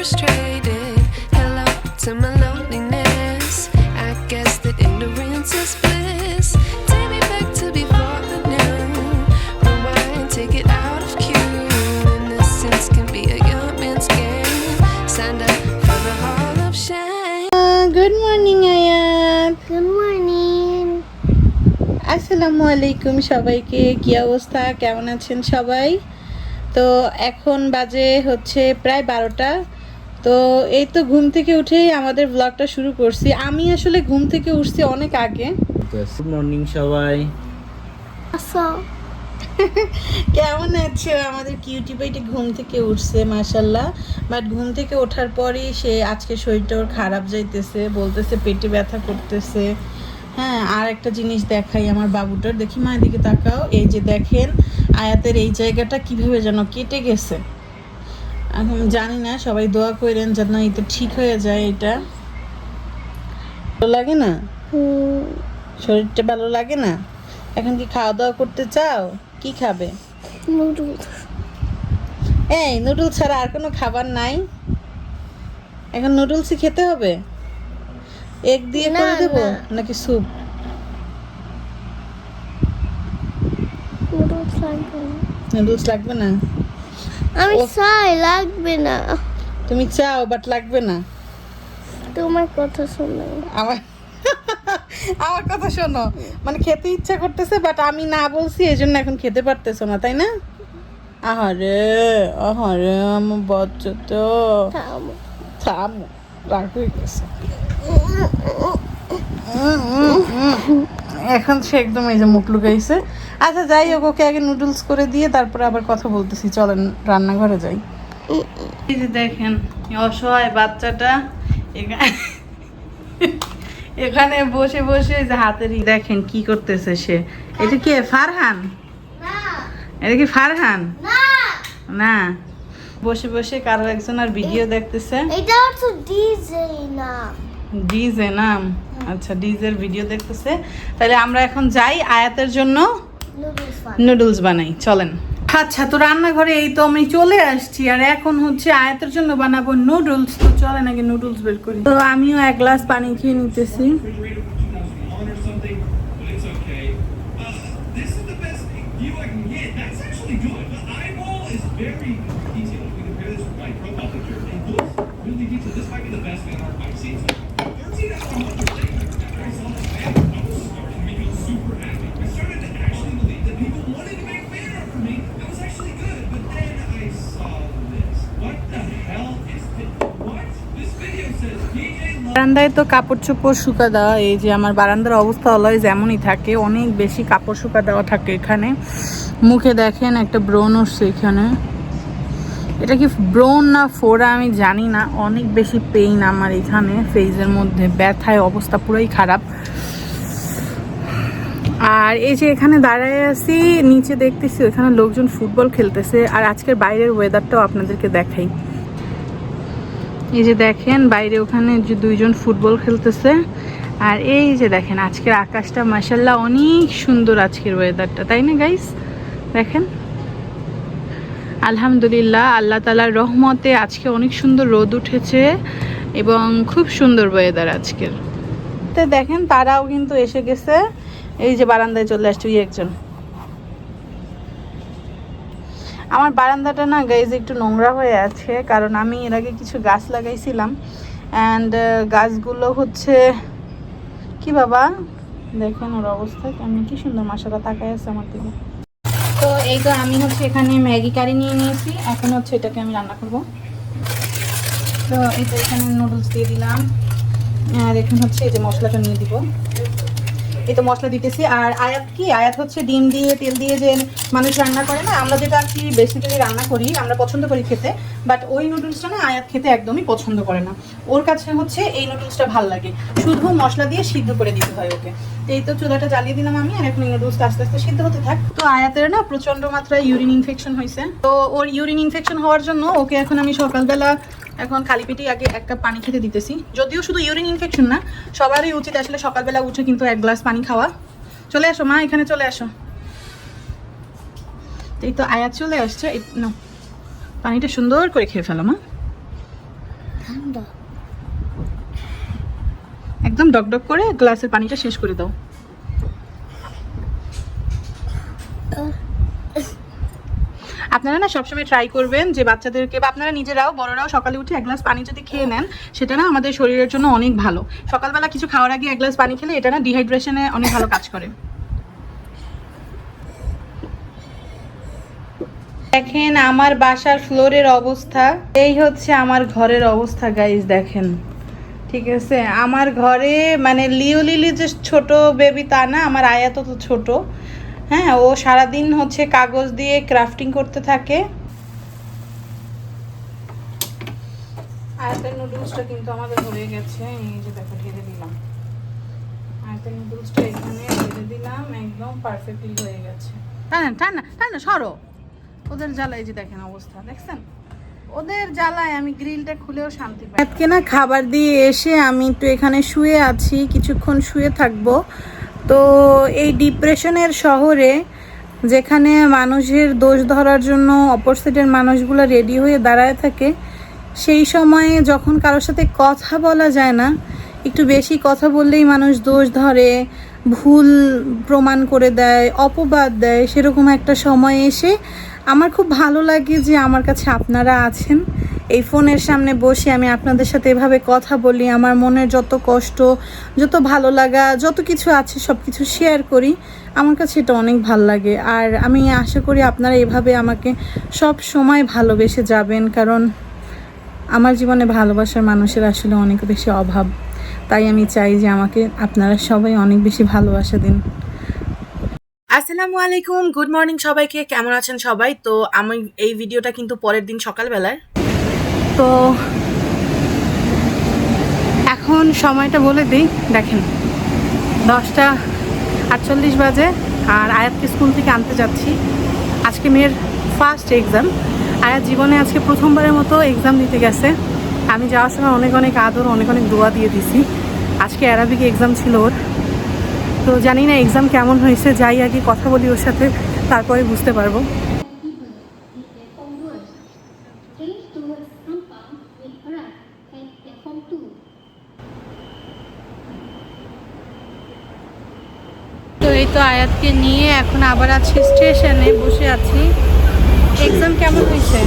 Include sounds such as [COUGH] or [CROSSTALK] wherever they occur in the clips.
frustrated. Hello to my loneliness. I guess that ignorance is bliss. Take me back to before the new. Rewind, take it out of cue. Innocence can be a young man's game. Signed up for the Hall of Shame. Uh, good morning Ayat good morning আসসালামু আলাইকুম সবাইকে কি অবস্থা কেমন আছেন সবাই তো এখন বাজে হচ্ছে প্রায় বারোটা তো এই তো ঘুম থেকে উঠেই আমাদের ব্লগটা শুরু করছি। আমি আসলে ঘুম থেকে উঠছি অনেক আগে। গুড মর্নিং সবাই। [LAUGHS] কেমন আছে? আমাদের কিউটি পাইটি ঘুম থেকে উঠছে মাশাল্লাহ বাট ঘুম থেকে ওঠার পরই সে আজকে শরীরটা ওর খারাপ যাইতেছে বলতেছে পেটে ব্যথা করতেছে। হ্যাঁ আর একটা জিনিস দেখাই আমার বাবুটার। দেখি মা এদিকে তাকাও। এই যে দেখেন আয়াতের এই জায়গাটা কীভাবে যেন কেটে গেছে। এখন জানি না সবাই দোয়া করেন যেন এটা ঠিক হয়ে যায় এটা। ভালো লাগে না? শরীরটা ভালো লাগে না? এখন কি খাওয়া দাওয়া করতে চাও? কি খাবে? এই নুডলস ছাড়া আর কোনো খাবার নাই? এখন নুডলসই খেতে হবে? এগ দিয়ে করে দেবো। নাকি স্যুপ? নুডলস লাগবে না। নুডলস লাগবে না? আমি চাই লাগবে না। তুমি চাও বাট লাগবে না। তোমার কথা শুনে। আমার [LAUGHS] আমার কথা শোনো। মানে খেতে ইচ্ছা করতেছে বাট আমি না বলছি এই জন্য এখন খেতে পারতেছো না তাই না? আহারে আহারে আমার বাচ্চা তো। থামো। থাম রাগ হয়ে গেছে। এখন সে একদম এই যে মুখ লুকাইছে। আচ্ছা যাই হোক ওকে আগে নুডলস করে দিয়ে তারপরে আবার কথা বলতেছি। চলেন রান্নাঘরে যাই। এই যে দেখেন অসহায় বাচ্চাটা এখা- এখানে বসে বসে এই যে হাতের দেখেন কি করতেছে সে। এটা কি ফারহান? এটা কি ফারহান? না। বসে বসে কারও একজন আর ভিডিও দেখতেছে। এটা হচ্ছে ডিজে না। ডিজে না? আচ্ছা ডিজের ভিডিও দেখতেছে। তাহলে আমরা এখন যাই আয়াতের জন্য। নুডলস বানাই। চলেন। আচ্ছা তো রান্নাঘরে এই তো আমি চলে আসছি আর এখন হচ্ছে আয়াতের জন্য বানাবো নুডলস তো চলেন আগে নুডলস বের করি। তো আমিও এক গ্লাস পানি খেয়ে নিতেছি। বারান্দায় তো কাপড় চোপড় শুকা দেওয়া, এই যে আমার বারান্দার অবস্থা অলওয়েজ এমনই থাকে, অনেক বেশি কাপড় শুকা দেওয়া থাকে এখানে। মুখে দেখেন একটা ব্রণ এখানে। এটা কি ব্রোন না ফোড়া আমি জানি না। অনেক বেশি পেইন আমার এখানে ফেজের মধ্যে। ব্যথায় অবস্থা পুরাই খারাপ। আর এই যে এখানে দাঁড়ায় আছি, নিচে দেখতেছি ওখানে লোকজন ফুটবল খেলতেছে। আর আজকের বাইরের ওয়েদারটাও আপনাদেরকে দেখাই। এই যে দেখেন, বাইরে ওখানে যে দুইজন ফুটবল খেলতেছে। আর এই যে দেখেন, আজকের আকাশটা মাসাল্লাহ অনেক সুন্দর আজকের ওয়েদারটা তাই না গাইস দেখেন। আলহামদুলিল্লাহ, আল্লাহ তালার রহমতে আজকে অনেক সুন্দর রোদ উঠেছে এবং খুব সুন্দর ওয়েদার আজকের। তো দেখেন তারাও কিন্তু এসে গেছে। এই যে বারান্দায় চলে আসছে ওই একজন। আমার বারান্দাটা না গাইজ একটু নোংরা হয়ে আছে, কারণ আমি এর আগে কিছু গাছ লাগাইছিলাম অ্যান্ড গাছগুলো হচ্ছে কি বাবা? দেখেন ওর অবস্থা, কেমন কি সুন্দর মাসাটা তাকায় আছে আমার দিকে। তো এই তো আমি হচ্ছে এখানে ম্যাগি কারি নিয়ে নিয়েছি। এখন হচ্ছে এটাকে আমি রান্না করব। তো এই তো এখানে নুডলস দিয়ে দিলাম। আর এখন হচ্ছে এই যে মশলাটা নিয়ে দিব। এই তো মশলা দিতেছি। আর আয়াত কি? আয়াত হচ্ছে ডিম দিয়ে তেল দিয়ে যে মানুষ রান্না করে না, আমরা যেটা আর কি বেসিক্যালি রান্না করি, আমরা পছন্দ করি খেতে বাট ওই নুডলসটা না আয়াত খেতে একদমই পছন্দ করে না। ওর কাছে হচ্ছে এই নুডলসটা ভালো লাগে। শুধু মশলা দিয়ে সিদ্ধ করে দিতে হয় ওকে। এই তো চুলাটা জ্বালিয়ে দিলাম আমি, আর এখন নুডলসটা আস্তে আস্তে সিদ্ধ হতে থাক। তো আয়াতের না প্রচণ্ড মাত্রায় ইউরিন ইনফেকশন হয়েছে। তো ওর ইউরিন ইনফেকশন হওয়ার জন্য ওকে এখন আমি সকালবেলা এখন খালি পেটেই আগে এক কাপ পানি খেতে দিতেছি। যদিও শুধু ইউরিন ইনফেকশন না সবারই উচিত আসলে সকালবেলা উঠে কিন্তু এক গ্লাস পানি খাওয়া। চলে আসো মা এখানে চলে আসো। এই তো আয়াত চলে আসছে নাও। পানিটা সুন্দর করে খেয়ে ফেলো মা। একদম ডকডক করে গ্লাসের পানিটা শেষ করে দাও। আপনারা না সবসময় ট্রাই করবেন যে বাচ্চাদেরকে বা আপনারা নিজেরাও, বড়রাও সকালে উঠে এক গ্লাস পানি যদি খেয়ে নেন, সেটা না আমাদের শরীরের জন্য অনেক ভালো। সকালবেলা কিছু খাওয়ার আগে এক গ্লাস পানি খেলে এটা না ডিহাইড্রেশনে অনেক ভালো কাজ করে। দেখেন আমার বাসার ফ্লোরের অবস্থা, এই হচ্ছে আমার ঘরের অবস্থা গাইজ দেখেন। ঠিক আছে? আমার ঘরে মানে লিও লিলি যে ছোট বেবি তা না, আমার আয়াত তো ছোট। হ্যাঁ ও সারাদিন হচ্ছে কাগজ দিয়ে ক্রাফটিং করতে থাকে। আয়াতের নুডলসটা কিন্তু আমাদের হয়ে গেছে এই যে দেখো ঢেলে দিলাম। আয়াতের নুডলসটা এখানে ঢেলে দিলাম একদম পারফেক্টলি হয়ে গেছে। টানা টানা টানা সরো। ওদের জ্বালায় যে দেখেন অবস্থা দেখছেন? ওদের জ্বালায় আমি গ্রিলটা খুলেও শান্তি পাই আজকে না খাবার দিয়ে এসে আমি একটু এখানে শুয়ে আছি কিছুক্ষণ শুয়ে থাকব। তো এই ডিপ্রেশনের শহরে যেখানে মানুষের দোষ ধরার জন্য অপোজিটের মানুষগুলো রেডি হয়ে দাঁড়ায় থাকে, সেই সময়ে যখন কারোর সাথে কথা বলা যায় না, একটু বেশি কথা বললেই মানুষ দোষ ধরে, ভুল প্রমাণ করে দেয়, অপবাদ দেয়, সেরকম একটা সময় এসে আমার খুব ভালো লাগে যে আমার কাছে আপনারা আছেন। এই ফোনের সামনে বসে আমি আপনাদের সাথে এভাবে কথা বলি, আমার মনের যত কষ্ট, যত ভালো লাগা, যত কিছু আছে সব কিছু শেয়ার করি, আমার কাছে এটা অনেক ভালো লাগে। আর আমি আশা করি আপনারা এভাবে আমাকে সব সময় ভালোবেসে যাবেন, কারণ আমার জীবনে ভালোবাসার মানুষের আসলে অনেক বেশি অভাব। তাই আমি চাই যে আমাকে আপনারা সবাই অনেক বেশি ভালোবাসা দিন। আসসালামু আলাইকুম গুড মর্নিং সবাইকে, কেমন আছেন সবাই? তো আমি এই ভিডিওটা কিন্তু পরের দিন সকালবেলার। তো এখন সময়টা বলে দিই, দেখেন, দশটা আটচল্লিশ বাজে আর আয়াতকে স্কুল থেকে আনতে যাচ্ছি। আজকে মেয়ের ফার্স্ট এক্সাম আয়াত জীবনে আজকে প্রথমবারের মতো এক্সাম দিতে গেছে। আমি যাওয়ার সময় অনেক অনেক আদর, অনেক অনেক দোয়া দিয়ে দিছি। আজকে অ্যারাবিক এক্সাম ছিল ওর। তো জানি না এক্সাম কেমন হয়েছে, যাই আগে কথা বলি ওর সাথে, তারপরে বুঝতে পারব। এই তো আয়াতকে নিয়ে এখন আবার আছি স্টেশনে বসে আছি। এক্সাম কেমন হয়েছে?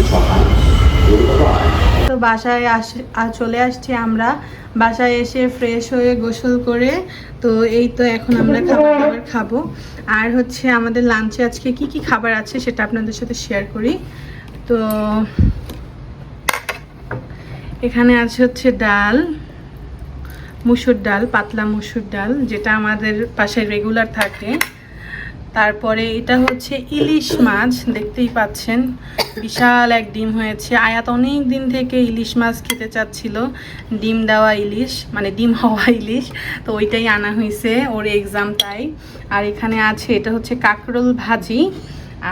তো বাসায় আসে চলে আসছি আমরা। বাসায় এসে ফ্রেশ হয়ে গোসল করে, তো এই তো এখন আমরা খাবার দাবার খাব। আর হচ্ছে আমাদের লাঞ্চে আজকে কি কি খাবার আছে সেটা আপনাদের সাথে শেয়ার করি। তো এখানে আছে হচ্ছে ডাল মুসুর ডাল, পাতলা মুসুর ডাল, যেটা আমাদের পাশে রেগুলার থাকে। তারপরে এটা হচ্ছে ইলিশ মাছ, দেখতেই পাচ্ছেন। বিশাল এক ডিম হয়েছে। আয়াত অনেক দিন থেকে ইলিশ মাছ খেতে চাচ্ছিল। ডিম দেওয়া ইলিশ মানে ডিম হওয়া ইলিশ, তো ওইটাই আনা হয়েছে, ওর এক্সাম তাই। আর এখানে আছে, এটা হচ্ছে কাঁকরোল ভাজি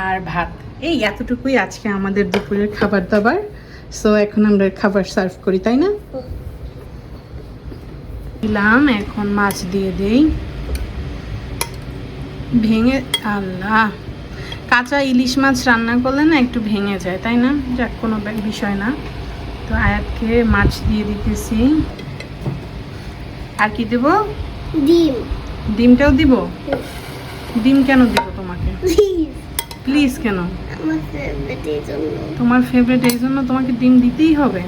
আর ভাত। এই এতটুকুই আজকে আমাদের দুপুরের খাবার দাবার। সো এখন আমরা খাবার সার্ভ করি, তাই না? দিলাম এখন মাছ দিয়ে দেই। ভেঙে আল্লাহ! কাঁচা ইলিশ মাছ রান্না করলে না একটু ভেঙে যায় তাই না? যাক কোনো বিষয় না। তো আয়াতকে মাছ দিয়ে দিতেছি। আর কি দেব? ডিম। ডিমটাও দিব? ডিম কেন দিব তোমাকে? প্লিজ কেন? তোমার ফেভারিট এই জন্য তোমাকে ডিম দিতেই হবে।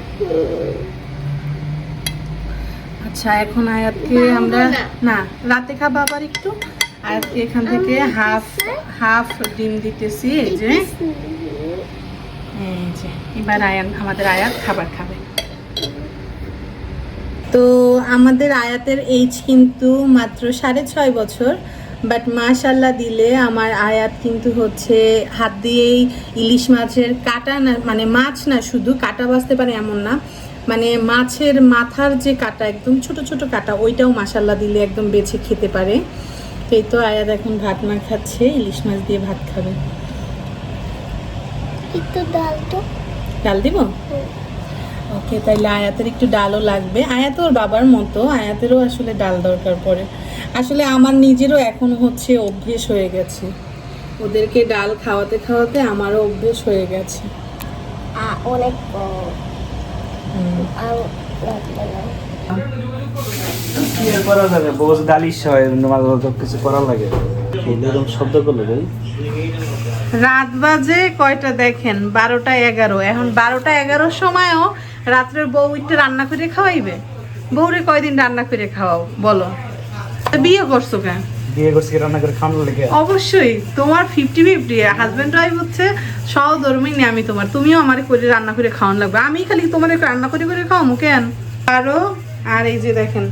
আচ্ছা এখন আয়াতকে আমরা না। রাতে খাব আবার একটু। আয়াতকে এখান থেকে হাফ হাফ ডিম দিতেছি এই যে। এই যে এবার আয়ান আমাদের আয়াত খাবার খাবে। তো আমাদের আয়াতের এইজ কিন্তু মাত্র সাড়ে ছয় বছর বাট মাশাল্লাহ দিলে আমার আয়াত কিন্তু হচ্ছে হাত দিয়েই ইলিশ মাছের কাটা না মানে মাছ না শুধু কাটা বাঁচতে পারে এমন না। মানে মাছের মাথার যে কাটা একদম ছোট ছোট কাটা ওইটাও মাশাল্লাহ দিলে একদম বেছে খেতে পারে। তো এই তো আয়াত এখন ভাত মা খাচ্ছে ইলিশ মাছ দিয়ে ভাত খাবে। একটু ডাল তো। ডাল দিব? ওকে তাইলে আয়াতের একটু ডালও লাগবে। আয়াত ওর বাবার মতো আয়াতেরও আসলে ডাল দরকার পড়ে। আসলে আমার নিজেরও এখন হচ্ছে অভ্যেস হয়ে গেছে। ওদেরকে ডাল খাওয়াতে খাওয়াতে আমারও অভ্যেস হয়ে গেছে। অনেক কি আর করা যাবে? হয় মাঝে মাঝে কিছু করা লাগে। খেলে এরকম শব্দ করলে ভাই। রাত বাজে কয়টা দেখেন? বারোটা এগারো। এখন বারোটা এগারোর সময়ও রাত্রের বউ একটু রান্না করে খাওয়াইবে? বউরে কয়দিন রান্না করে খাওয়াও? বলো। তা বিয়ে করছ কেন? বিয়ে করছি রান্না করে খাওয়ানোর লেগে? অবশ্যই, তোমার ফিফটি ফিফটি হাজব্যান্ড ওয়াইফ হচ্ছে সহধর্মিনী আমি তোমার, তুমিও আমার করে রান্না করে খাওয়ান লাগবে। আমি খালি তোমার রান্না করে করে খাওয়ামু কেন? আরও, আর এই যে দেখেন,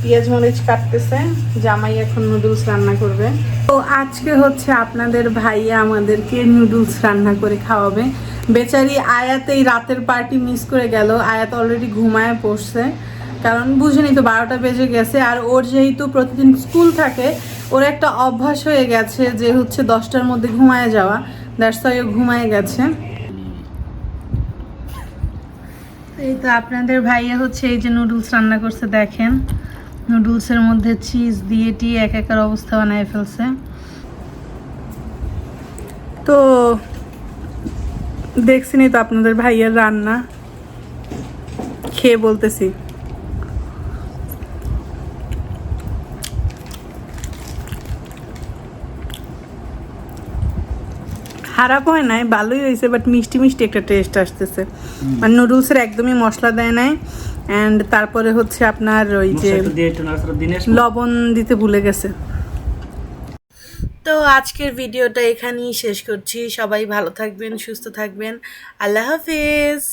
পেঁয়াজ মরিচ কাটতেছে, জামাই এখন নুডলস রান্না করবে। তো আজকে হচ্ছে আপনাদের ভাইয়া আমাদেরকে নুডলস রান্না করে খাওয়াবে। বেচারি আয়াত এই রাতের পার্টি মিস করে গেল, আয়াত অলরেডি ঘুমায় পড়ছে। কারণ বুঝেনি তো বারোটা বেজে গেছে, আর ওর যেহেতু প্রতিদিন স্কুল থাকে ওর একটা অভ্যাস হয়ে গেছে যে হচ্ছে দশটার মধ্যে ঘুমায় যাওয়া। দ্যাটস ও ঘুমায় গেছে। এই তো আপনাদের ভাইয়া হচ্ছে এই যে নুডলস রান্না করছে, দেখেন। নুডলসের মধ্যে চিজ দিয়ে টি এক একার অবস্থা বানায় ফেলছে। তো দেখছিনি তো আপনাদের ভাইয়ের রান্না। খেয়ে বলতেছি। খারাপ হয় নাই ভালোই হয়েছে বাট মিষ্টি মিষ্টি একটা টেস্ট আসতেছে। আর নুডলসের একদমই মশলা দেয় নাই অ্যান্ড তারপরে হচ্ছে আপনার ওই যে লবণ দিতে ভুলে গেছে। তো আজকের ভিডিওটা এখানেই শেষ করছি সবাই ভালো থাকবেন সুস্থ থাকবেন আল্লাহ হাফিজ।